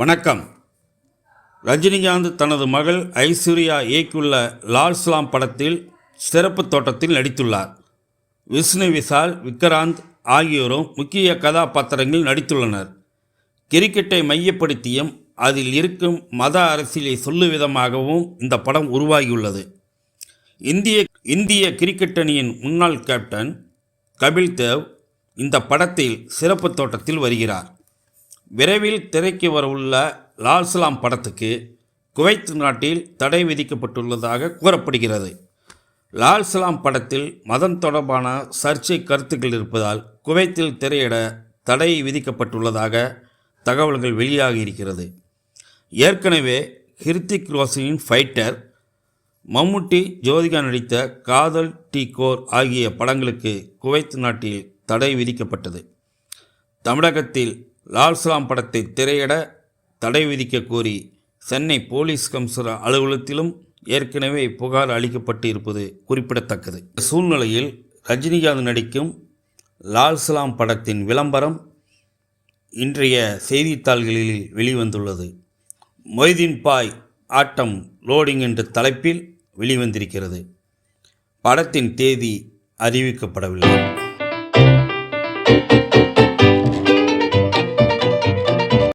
வணக்கம். ரஜினிகாந்த் தனது மகள் ஐஸ்வர்யா இயக்கியுள்ள லால்ஸ்லாம் படத்தில் சிறப்பு தோட்டத்தில் நடித்துள்ளார். விஷ்ணு விஷால் விக்ராந்த் ஆகியோரும் முக்கிய கதாபாத்திரங்களில் நடித்துள்ளனர். கிரிக்கெட்டை மையப்படுத்தியும் அதில் இருக்கும் மத அரசியலை சொல்லும் விதமாகவும் இந்த படம் உருவாகியுள்ளது. இந்திய இந்திய கிரிக்கெட் அணியின் முன்னாள் கேப்டன் கபில் தேவ் இந்த படத்தில் சிறப்பு தோட்டத்தில் வருகிறார். விரைவில் திரைக்கு வரவுள்ள லால்சலாம் படத்துக்கு குவைத் நாட்டில் தடை விதிக்கப்பட்டுள்ளதாக கூறப்படுகிறது. லால்சலாம் படத்தில் மதம் தொடர்பான சர்ச்சை கருத்துக்கள் இருப்பதால் குவைத்தில் திரையிட தடை விதிக்கப்பட்டுள்ளதாக தகவல்கள் வெளியாகி இருக்கிறது ஏற்கனவே ஹிருத்திக் ரோஷனின் ஃபைட்டர் மம்முட்டி ஜோதிகா நடித்த காதல் டி கோர் ஆகிய படங்களுக்கு குவைத் நாட்டில் தடை விதிக்கப்பட்டது. தமிழகத்தில் லால்ஸ்லாம் படத்தை திரையிட தடை விதிக்க கோரி சென்னை போலீஸ் கமிஷனர் அலுவலகத்திலும் ஏற்கனவே புகார் அளிக்கப்பட்டு இருப்பது குறிப்பிடத்தக்கது சூழ்நிலையில் ரஜினிகாந்த் நடிக்கும் லால்ஸ்லாம் படத்தின் விளம்பரம் இன்றைய செய்தித்தாள்களில் வெளிவந்துள்ளது. மொய்தீன் பாய் ஆட்டம் லோடிங் என்ற தலைப்பில் வெளிவந்திருக்கிறது. படத்தின் தேதி அறிவிக்கப்படவில்லை.